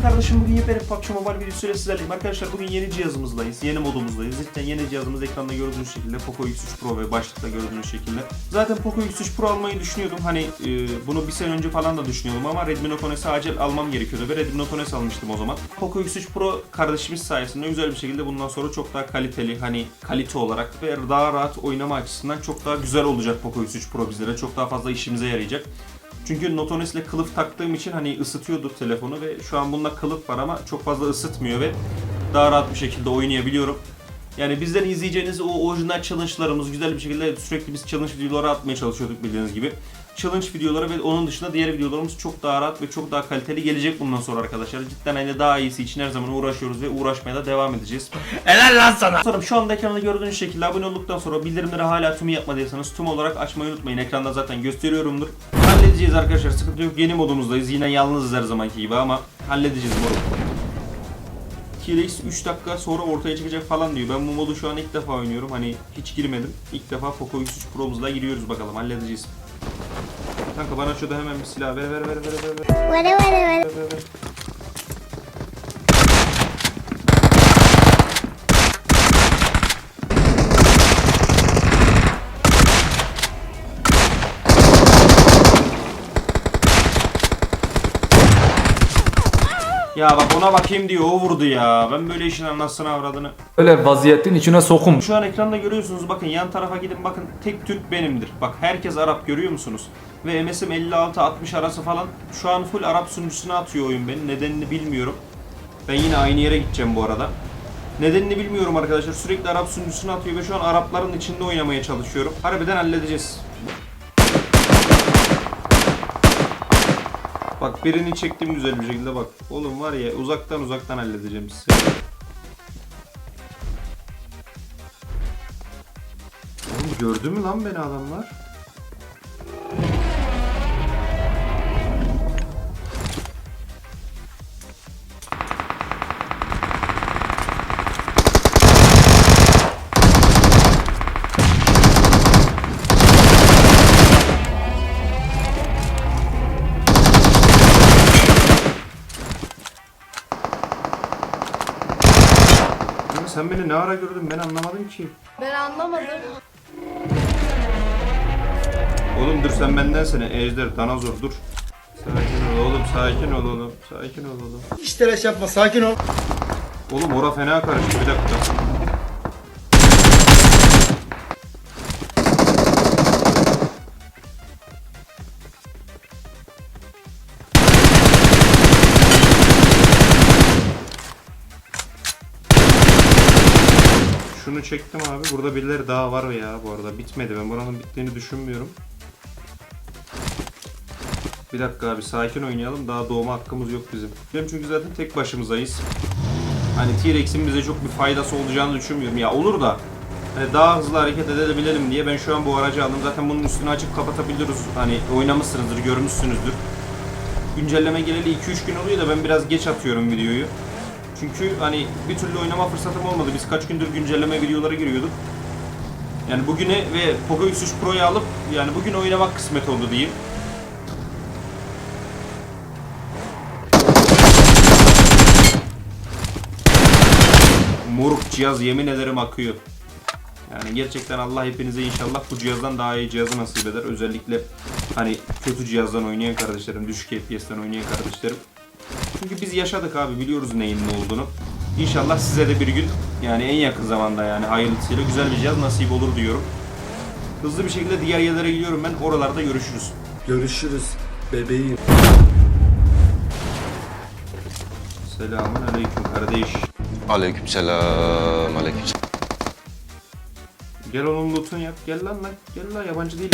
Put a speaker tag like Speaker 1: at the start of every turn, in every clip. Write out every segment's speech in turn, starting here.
Speaker 1: Selam kardeşim bugün yepyeni PUBG Mobile videosuyla sizlerleyim. Arkadaşlar bugün yeni cihazımızdayız, yeni modumuzdayız. Cidden yeni cihazımız ekranda gördüğünüz şekilde Poco X3 Pro ve başlıkta gördüğünüz şekilde. Zaten Poco X3 Pro almayı düşünüyordum. Hani e, bunu bir sene önce falan da düşünüyordum ama Redmi Note 10S'i acil almam gerekiyordu ve Redmi Note 10S almıştım o zaman. Poco X3 Pro kardeşimiz sayesinde güzel bir şekilde bundan sonra çok daha kaliteli hani kalite olarak ve daha rahat oynama açısından çok daha güzel olacak Poco X3 Pro bizlere. Çok daha fazla işimize yarayacak. Çünkü Note 10S ile kılıf taktığım için hani ısıtıyordu telefonu ve şu an bunda kılıf var ama çok fazla ısıtmıyor ve daha rahat bir şekilde oynayabiliyorum. Yani bizden izleyeceğiniz o orijinal challenge'larımız güzel bir şekilde sürekli biz challenge videoları atmaya çalışıyorduk bildiğiniz gibi. Challenge videoları ve onun dışında diğer videolarımız çok daha rahat ve çok daha kaliteli gelecek bundan sonra arkadaşlar. Cidden hani daha iyisi için her zaman uğraşıyoruz ve uğraşmaya da devam edeceğiz.
Speaker 2: Helal lan sana.
Speaker 1: Sanırım şu anda ekranda gördüğünüz şekilde abone olduktan sonra bildirimleri hala tüm yapmadıysanız tüm olarak açmayı unutmayın. Ekranda zaten gösteriyorumdur. Halledeceğiz arkadaşlar sıkıntı yok. Yeni modumuzdayız. Yine yalnızız her zamanki gibi ama halledeceğiz moruk. T-Rex 3 dakika sonra ortaya çıkacak falan diyor. Ben bu modu şu an ilk defa oynuyorum. Hani hiç girmedim. İlk defa Poco X3 Pro'muzla giriyoruz bakalım. Halledeceğiz. Kanka bana şurada hemen bir silah ver ver ver ver ver ver. Ver, ver, ver. Ya bak ona bakayım diyor o vurdu ya. Ben böyle işin anlatsana avradını.
Speaker 3: Öyle vaziyetin içine sokum.
Speaker 1: Şu an ekranda görüyorsunuz bakın yan tarafa gidin bakın tek Türk benimdir. Bak herkes Arap görüyor musunuz? Ve MS'im 56-60 arası falan şu an full Arap sunucusuna atıyor oyun beni. Nedenini bilmiyorum. Ben yine aynı yere gideceğim bu arada. Nedenini bilmiyorum arkadaşlar. Sürekli Arap sunucusuna atıyor ve şu an Arapların içinde oynamaya çalışıyorum. Harbiden halledeceğiz. Bak birini çektim güzel bir şekilde bak. Oğlum var ya uzaktan uzaktan halledeceğim size. Gördü mü lan beni adamlar? Sen beni ne ara gördün ben anlamadım ki.
Speaker 4: Ben anlamadım.
Speaker 1: Oğlum dur sen bendensene Ejder Danazor dur. Sakin ol oğlum sakin ol oğlum sakin ol oğlum.
Speaker 2: Hiç telaş yapma sakin ol.
Speaker 1: Oğlum ora fena karıştı bir dakika. Şunu çektim abi. Burada birileri daha var ya bu arada. Bitmedi. Ben buranın bittiğini düşünmüyorum. Bir dakika abi sakin oynayalım. Daha doğma hakkımız yok bizim. Benim çünkü zaten tek başımızdayız. Hani T-Rex'in bize çok bir faydası olacağını düşünmüyorum. Ya olur da hani daha hızlı hareket edebilelim diye ben şu an bu aracı aldım. Zaten bunun üstünü açıp kapatabiliriz. Hani oynamışsınızdır, görmüşsünüzdür. Güncelleme geleli 2-3 gün oluyor da ben biraz geç atıyorum videoyu. Çünkü hani bir türlü oynama fırsatım olmadı. Biz kaç gündür güncelleme videoları giriyorduk. Yani bugüne ve Poco X3 Pro'yu alıp yani bugün oynamak kısmet oldu diyeyim. Moruk cihaz yemin ederim akıyor. Yani gerçekten Allah hepinize inşallah bu cihazdan daha iyi cihazı nasip eder. Özellikle hani kötü cihazdan oynayan kardeşlerim, düşük FPS'ten oynayan kardeşlerim. Çünkü biz yaşadık abi biliyoruz neyin ne olduğunu. İnşallah size de bir gün yani en yakın zamanda yani hayırlısıyla güzel bir cihaz nasip olur diyorum. Hızlı bir şekilde diğer yerlere gidiyorum ben. Oralarda görüşürüz.
Speaker 2: Görüşürüz bebeğim.
Speaker 1: Selamun aleyküm kardeş.
Speaker 5: Aleykümselam, aleykümselam.
Speaker 1: Gel onun lootunu yap. Gel lan lan. Gel lan yabancı değil.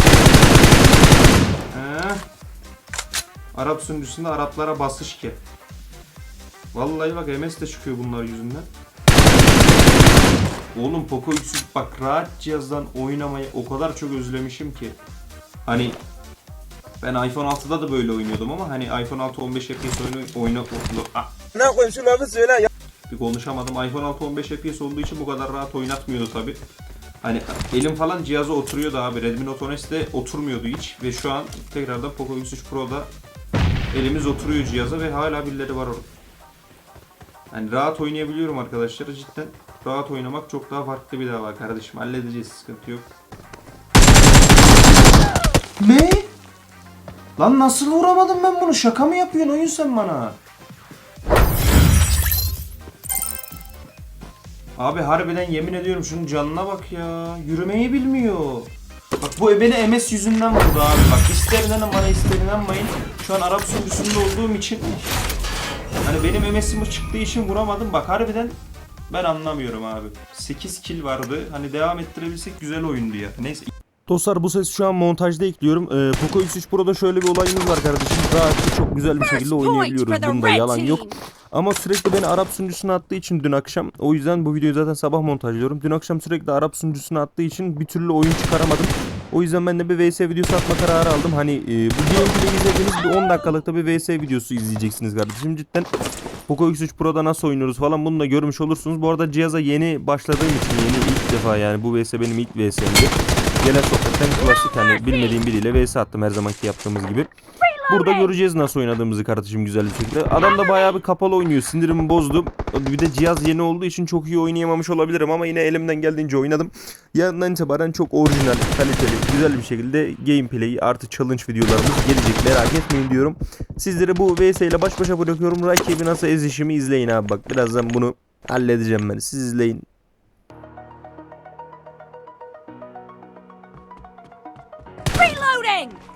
Speaker 1: He. Arap sunucusunda Araplara basış ki. Vallahi bak MS de çıkıyor bunlar yüzünden. Oğlum Poco X3 bak rahat cihazdan oynamayı o kadar çok özlemişim ki. Hani ben iPhone 6'da da böyle oynuyordum ama hani iPhone 6 15 FPS oyunu oyna ah,
Speaker 2: Ne koyayım şu lafı söyle ya.
Speaker 1: bir konuşamadım. iPhone 6 15 FPS olduğu için bu kadar rahat oynatmıyordu tabi. Hani elim falan cihaza oturuyordu abi. Redmi Note 10S'de oturmuyordu hiç. Ve şu an tekrardan Poco X3 Pro'da elimiz oturuyor cihaza ve hala birileri var orada. Yani rahat oynayabiliyorum arkadaşlar cidden. Rahat oynamak çok daha farklı bir dava kardeşim. Halledeceğiz sıkıntı yok. Ne? Lan nasıl vuramadım ben bunu? Şaka mı yapıyorsun oyun sen bana? Abi harbiden yemin ediyorum şunun canına bak ya. Yürümeyi bilmiyor. Bak bu beni MS yüzünden vurdu abi. Bak ister inanın bana ister inanmayın. Şu an Arap sunucusunda olduğum için Hani benim MS'im çıktığı için vuramadım. Bak harbiden ben anlamıyorum abi. 8 kill vardı. Hani devam ettirebilsek güzel oyundu ya. Neyse. Dostlar bu ses şu an montajda ekliyorum. Ee, Poco X3 Pro'da şöyle bir olayımız var kardeşim. Rahatça çok güzel bir şekilde oynayabiliyoruz. Bunda yalan yok. Ama sürekli beni Arap sunucusuna attığı için dün akşam o yüzden bu videoyu zaten sabah montajlıyorum. Dün akşam sürekli Arap sunucusuna attığı için bir türlü oyun çıkaramadım. O yüzden ben de bir VS videosu atma kararı aldım. Hani e, bu gameplay izlediğiniz bir 10 dakikalıkta bir VS videosu izleyeceksiniz kardeşim. Cidden Poco X3 Pro'da nasıl oynuyoruz falan bunu da görmüş olursunuz. Bu arada cihaza yeni başladığım için yeni ilk defa yani bu VS benim ilk VS'mdi. Gelen sohbetten klasik hani bilmediğim biriyle VS attım her zamanki yaptığımız gibi. Burada göreceğiz nasıl oynadığımızı kardeşim güzel bir şekilde. Adam da bayağı bir kapalı oynuyor. Sinirimi bozdu. Bir de cihaz yeni olduğu için çok iyi oynayamamış olabilirim ama yine elimden geldiğince oynadım. Yarından itibaren çok orijinal, kaliteli, güzel bir şekilde gameplay artı challenge videolarımız gelecek. Merak etmeyin diyorum. Sizleri bu VS ile baş başa bırakıyorum. Rakibi nasıl ezişimi izleyin abi bak. Birazdan bunu halledeceğim ben. Siz izleyin.
Speaker 4: Bang!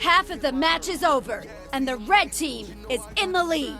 Speaker 4: Half of the match is over, and the red team is in the lead.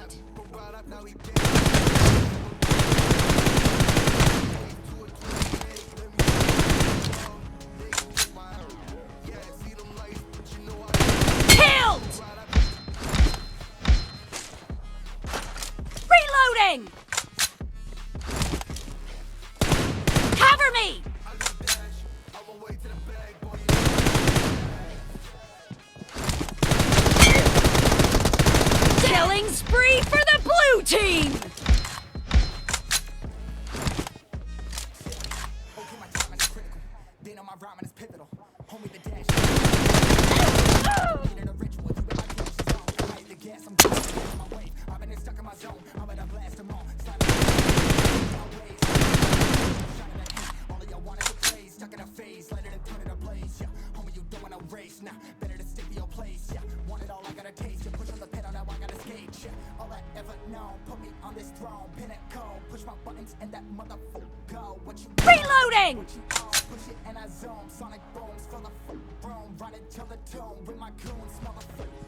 Speaker 4: and that motherfucker. What you Reloading! What you push it and I zone. Sonic bones for the. Run it till the tone
Speaker 5: with my motherfucker.